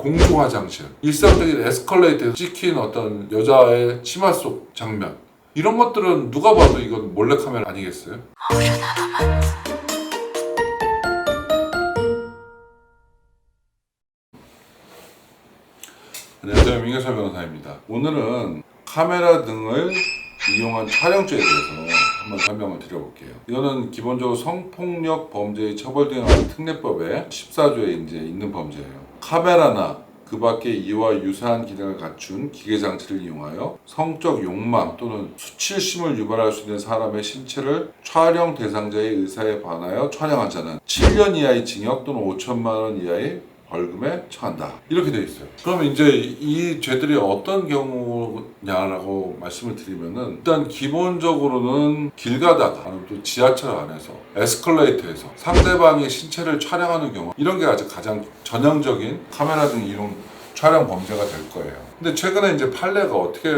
공중 화장실, 일상적인 에스컬레이터에서 찍힌 어떤 여자의 치마 속 장면 이런 것들은 누가 봐도 이건 몰래카메라 아니겠어요? 안녕하세요 민경철 변호사입니다. 오늘은 카메라 등을 이용한 촬영죄에 대해서 한번 설명을 드려볼게요. 이거는 기본적으로 성폭력 범죄의 처벌 등하는 특례법에 14조에 이제 있는 범죄예요. 카메라나 그 밖에 이와 유사한 기능을 갖춘 기계 장치를 이용하여 성적 욕망 또는 수치심을 유발할 수 있는 사람의 신체를 촬영 대상자의 의사에 반하여 촬영한 자는 7년 이하의 징역 또는 5천만 원 이하의 벌금에 처한다. 이렇게 돼 있어요. 그러면 이제 이 죄들이 어떤 경우냐라고 말씀을 드리면은 일단 기본적으로는 길 가다가 또 지하철 안에서 에스컬레이터에서 상대방의 신체를 촬영하는 경우 이런 게 아주 가장 전형적인 카메라 등 이용 촬영 범죄가 될 거예요. 근데 최근에 이제 판례가 어떻게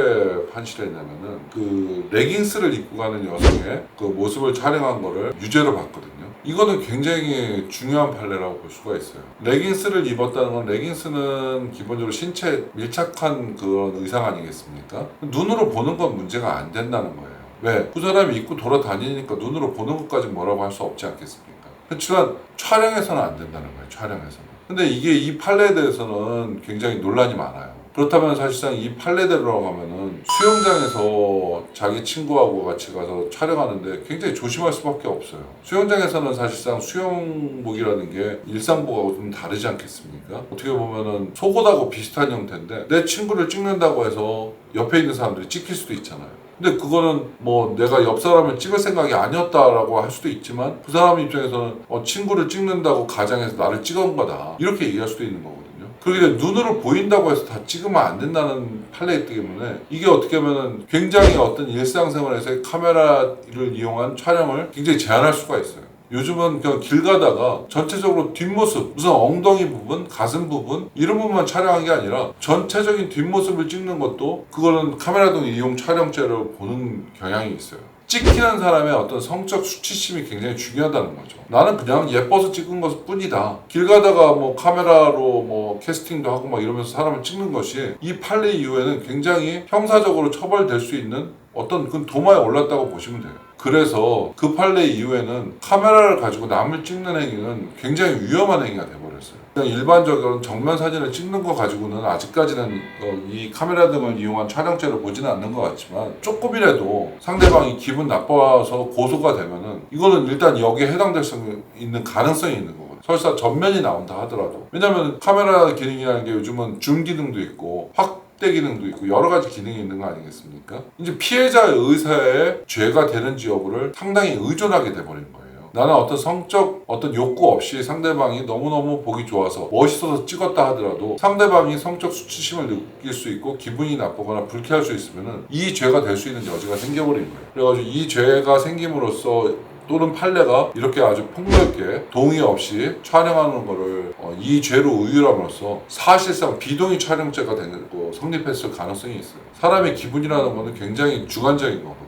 판시를 했냐면은 그 레깅스를 입고 가는 여성의 그 모습을 촬영한 거를 유죄로 봤거든요. 이거는 굉장히 중요한 판례라고 볼 수가 있어요. 레깅스를 입었다는 건 레깅스는 기본적으로 신체 밀착한 그런 의상 아니겠습니까? 눈으로 보는 건 문제가 안 된다는 거예요. 왜? 그 사람이 입고 돌아다니니까 눈으로 보는 것까지 뭐라고 할 수 없지 않겠습니까? 그렇지만 촬영해서는 안 된다는 거예요. 촬영해서는. 근데 이게 이 판례에 대해서는 굉장히 논란이 많아요. 그렇다면 사실상 이 판례대로 하면은 수영장에서 자기 친구하고 같이 가서 촬영하는데 굉장히 조심할 수밖에 없어요. 수영장에서는 사실상 수영복이라는 게 일상복하고 좀 다르지 않겠습니까? 어떻게 보면은 속옷하고 비슷한 형태인데 내 친구를 찍는다고 해서 옆에 있는 사람들이 찍힐 수도 있잖아요. 근데 그거는 뭐 내가 옆 사람을 찍을 생각이 아니었다라고 할 수도 있지만 그 사람 입장에서는 어, 친구를 찍는다고 가정해서 나를 찍은 거다 이렇게 얘기할 수도 있는 거거든요. 그렇게 눈으로 보인다고 해서 다 찍으면 안 된다는 판례이기 때문에 이게 어떻게 보면은 굉장히 어떤 일상생활에서의 카메라를 이용한 촬영을 굉장히 제한할 수가 있어요. 요즘은 그냥 길 가다가 전체적으로 뒷모습, 무슨 엉덩이 부분, 가슴 부분 이런 부분만 촬영한 게 아니라 전체적인 뒷모습을 찍는 것도 그거는 카메라 등 이용 촬영죄로 보는 경향이 있어요. 찍히는 사람의 어떤 성적 수치심이 굉장히 중요하다는 거죠. 나는 그냥 예뻐서 찍은 것 뿐이다. 길 가다가 뭐 카메라로 뭐 캐스팅도 하고 막 이러면서 사람을 찍는 것이 이 판례 이후에는 굉장히 형사적으로 처벌될 수 있는 어떤 그 도마에 올랐다고 보시면 돼요. 그래서 그 판례 이후에는 카메라를 가지고 남을 찍는 행위는 굉장히 위험한 행위가 돼 버렸어요. 그냥 일반적으로 정면 사진을 찍는 거 가지고는 아직까지는 어, 이 카메라 등을 이용한 촬영죄를 보지는 않는 것 같지만 조금이라도 상대방이 기분 나빠서 고소가 되면은 이거는 일단 여기에 해당될 수 있는 가능성이 있는 거거든요. 설사 전면이 나온다 하더라도 왜냐면 카메라 기능이라는 게 요즘은 줌 기능도 있고 확 확대 기능도 있고 여러 가지 기능이 있는 거 아니겠습니까? 이제 피해자의 의사에 죄가 되는지 여부를 상당히 의존하게 돼버린 거예요. 나는 어떤 성적 어떤 욕구 없이 상대방이 너무너무 보기 좋아서 멋있어서 찍었다 하더라도 상대방이 성적 수치심을 느낄 수 있고 기분이 나쁘거나 불쾌할 수 있으면은 이 죄가 될 수 있는 여지가 생겨버린 거예요. 그래가지고 이 죄가 생김으로써 또는 판례가 이렇게 아주 폭넓게 동의 없이 촬영하는 거를 어, 이 죄로 의율함으로써 사실상 비동의 촬영죄가 되고 성립했을 가능성이 있어요. 사람의 기분이라는 거는 굉장히 주관적인 거거든요.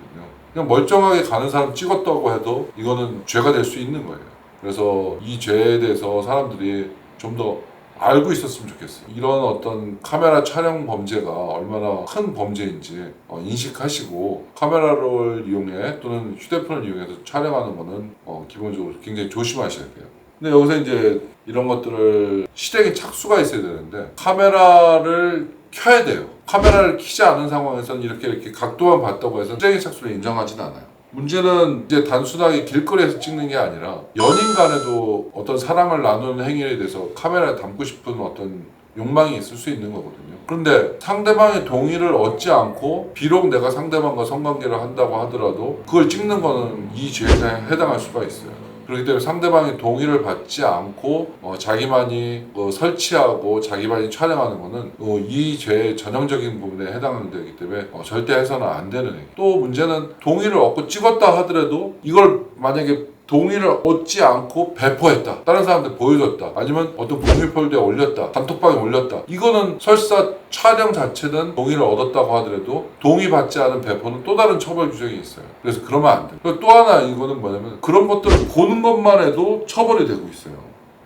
그냥 멀쩡하게 가는 사람 찍었다고 해도 이거는 죄가 될 수 있는 거예요. 그래서 이 죄에 대해서 사람들이 좀 더 알고 있었으면 좋겠어요. 이런 어떤 카메라 촬영 범죄가 얼마나 큰 범죄인지 어, 인식하시고 카메라를 이용해 또는 휴대폰을 이용해서 촬영하는 거는 어, 기본적으로 굉장히 조심하셔야 돼요. 근데 여기서 이제 이런 것들을 실행에 착수가 있어야 되는데 카메라를 켜야 돼요. 카메라를 켜지 않은 상황에서는 이렇게 이렇게 각도만 봤다고 해서 실행에 착수를 인정하지는 않아요. 문제는 이제 단순하게 길거리에서 찍는 게 아니라 연인 간에도 어떤 사랑을 나누는 행위에 대해서 카메라에 담고 싶은 어떤 욕망이 있을 수 있는 거거든요. 그런데 상대방의 동의를 얻지 않고 비록 내가 상대방과 성관계를 한다고 하더라도 그걸 찍는 거는 이 죄에 해당할 수가 있어요. 그렇기 때문에 상대방의 동의를 받지 않고 어, 자기만이 어, 설치하고 자기만이 촬영하는 거는 어, 이 죄의 전형적인 부분에 해당하는 되기 때문에 어, 절대 해서는 안 되는 행위. 또 문제는 동의를 얻고 찍었다 하더라도 이걸 만약에 동의를 얻지 않고 배포했다. 다른 사람한테 보여줬다. 아니면 어떤 공유 폴더에 올렸다. 단톡방에 올렸다. 이거는 설사 촬영 자체는 동의를 얻었다고 하더라도 동의받지 않은 배포는 또 다른 처벌 규정이 있어요. 그래서 그러면 안 돼. 또 하나 이거는 뭐냐면 그런 것들을 보는 것만 해도 처벌이 되고 있어요.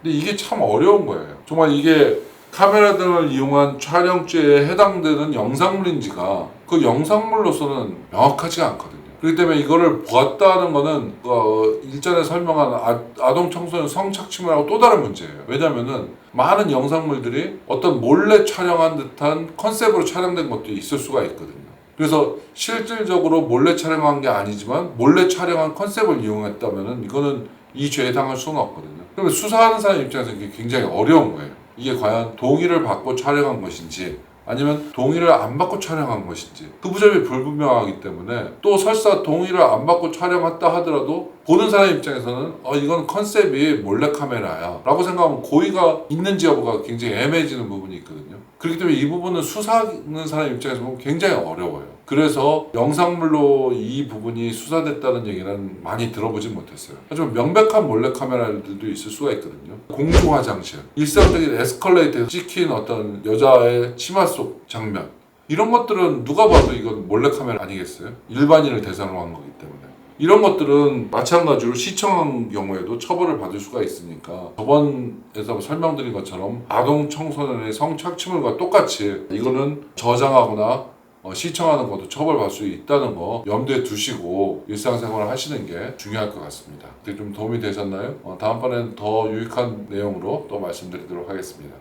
근데 이게 참 어려운 거예요. 정말 이게 카메라 등을 이용한 촬영죄에 해당되는 영상물인지가 그 영상물로서는 명확하지가 않거든요. 그렇기 때문에 이거를 보았다는 거는 어, 일전에 설명한 아, 동 청소년 성착취물하고 또 다른 문제예요. 왜냐면은 많은 영상물들이 어떤 몰래 촬영한 듯한 컨셉으로 촬영된 것도 있을 수가 있거든요. 그래서 실질적으로 몰래 촬영한 게 아니지만 몰래 촬영한 컨셉을 이용했다면은 이거는 이 죄에 해당할 수는 없거든요. 그러면 수사하는 사람 입장에서 이게 굉장히 어려운 거예요. 이게 과연 동의를 받고 촬영한 것인지 아니면 동의를 안 받고 촬영한 것인지. 그 부점이 불분명하기 때문에 또 설사 동의를 안 받고 촬영했다 하더라도 보는 사람 입장에서는 어 이건 컨셉이 몰래카메라야. 라고 생각하면 고의가 있는지 여부가 굉장히 애매해지는 부분이 있거든요. 그렇기 때문에 이 부분은 수사하는 사람 입장에서 보면 굉장히 어려워요. 그래서 영상물로 이 부분이 수사됐다는 얘기는 많이 들어보진 못했어요. 하지만 명백한 몰래카메라들도 있을 수가 있거든요. 공중 화장실. 일상적인 에스컬레이터에서 찍힌 어떤 여자의 치마 속 장면. 이런 것들은 누가 봐도 이건 몰래카메라 아니겠어요? 일반인을 대상으로 한 거기 때문에 이런 것들은 마찬가지로 시청한 경우에도 처벌을 받을 수가 있으니까 저번에서 설명드린 것처럼 아동 청소년의 성착취물과 똑같이 이거는 저장하거나 어, 시청하는 것도 처벌받을 수 있다는 거 염두에 두시고 일상생활을 하시는 게 중요할 것 같습니다. 그게 좀 도움이 되셨나요? 어, 다음번에는 더 유익한 내용으로 또 말씀드리도록 하겠습니다.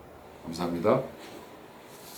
감사합니다.